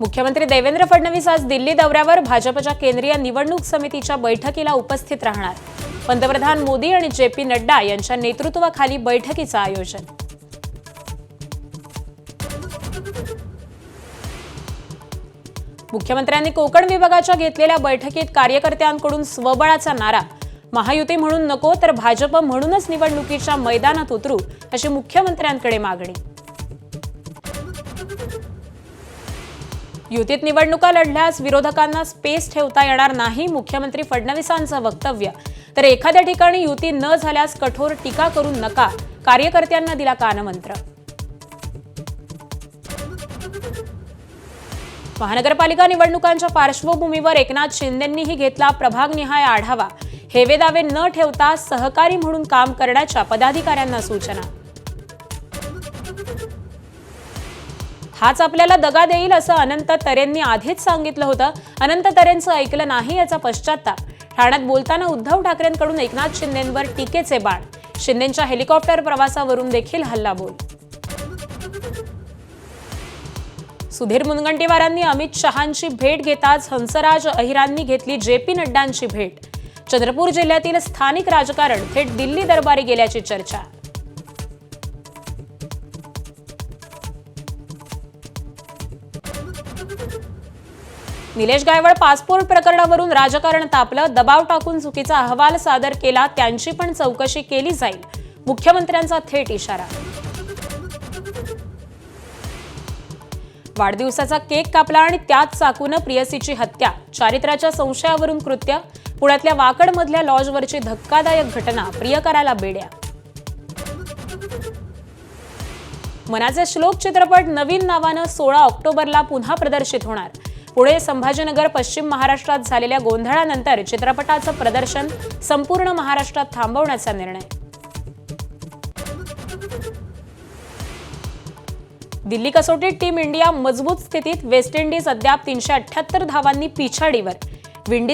मुख्यमंत्री देवेंद्र फडणवीस आज दिल्ली दौऱ्यावर भाजपच्या केंद्रीय निवडणूक समितीच्या बैठकीला उपस्थित राहणार. पंतप्रधान मोदी आणि जे पी नड्डा यांच्या नेतृत्वाखाली बैठकीचं आयोजन. मुख्यमंत्र्यांनी कोकण विभागाच्या घेतलेल्या बैठकीत कार्यकर्त्यांकडून स्वबळाचा नारा महायुती म्हणून नको तर भाजप म्हणूनच निवडणुकीच्या मैदानात उतरू अशी मुख्यमंत्र्यांकडे मागणी. युतीत निवडणुका लढल्यास विरोधकांना स्पेस ठेवता येणार नाही मुख्यमंत्री फडणवीसांचं वक्तव्य. तर एखाद्या ठिकाणी युती न झाल्यास कठोर टीका करू नका कार्यकर्त्यांना दिला कानमंत्र. महानगरपालिका निवडणुकांच्या पार्श्वभूमीवर एकनाथ शिंदेंनीही घेतला प्रभागनिहाय आढावा. हेवेदावे न ठेवता सहकारी म्हणून काम करण्याच्या पदाधिकाऱ्यांना सूचना. हाच आपल्याला दगा देईल असं अनंत तरेंनी आधीच सांगितलं होतं. अनंत तरेंचं ऐकलं नाही याचा पश्चाताप ठाण्यात बोलताना उद्धव ठाकरेंकडून एकनाथ शिंदेंवर टीकेचे बाण. शिंदेंच्या हेलिकॉप्टर प्रवासावरून देखील हल्लाबोल. सुधीर मुनगंटीवारांनी अमित शहांची भेट घेताच हंसराज अहिरांनी घेतली जे पी नड्डांची भेट. चंद्रपूर जिल्ह्यातील स्थानिक राजकारण थेट दिल्ली दरबारी गेल्याची चर्चा. निलेश गायवळ पासपोर्ट प्रकरणावरून राजकारण तापलं दबाव टाकून चुकीचा अहवाल सादर केला त्यांची पण चौकशी केली जाईल मुख्यमंत्र्यांचा थेट इशारा. वाढदिवसाचा केक कापला आणि त्याच चाकूनं प्रियसीची हत्या चारित्र्याच्या संशयावरून कृत्य पुण्यातल्या वाकडमधल्या लॉजवरची धक्कादायक घटना प्रियकराला बेड्या. मनाचे श्लोक चित्रपट नवीन नावानं सोळा ऑक्टोबरला पुन्हा प्रदर्शित होणार. पुणे संभाजीनगर पश्चिम महाराष्ट्रात झालेल्या गोंधळानंतर चित्रपटाचं प्रदर्शन संपूर्ण महाराष्ट्रात थांबवण्याचा निर्णय. दिल्ली कसोटीत टीम इंडिया मजबूत स्थितीत वेस्ट इंडिज अद्याप तीनशे अठ्ठ्याहत्तर धावांनी पिछाडीवर. विंडीत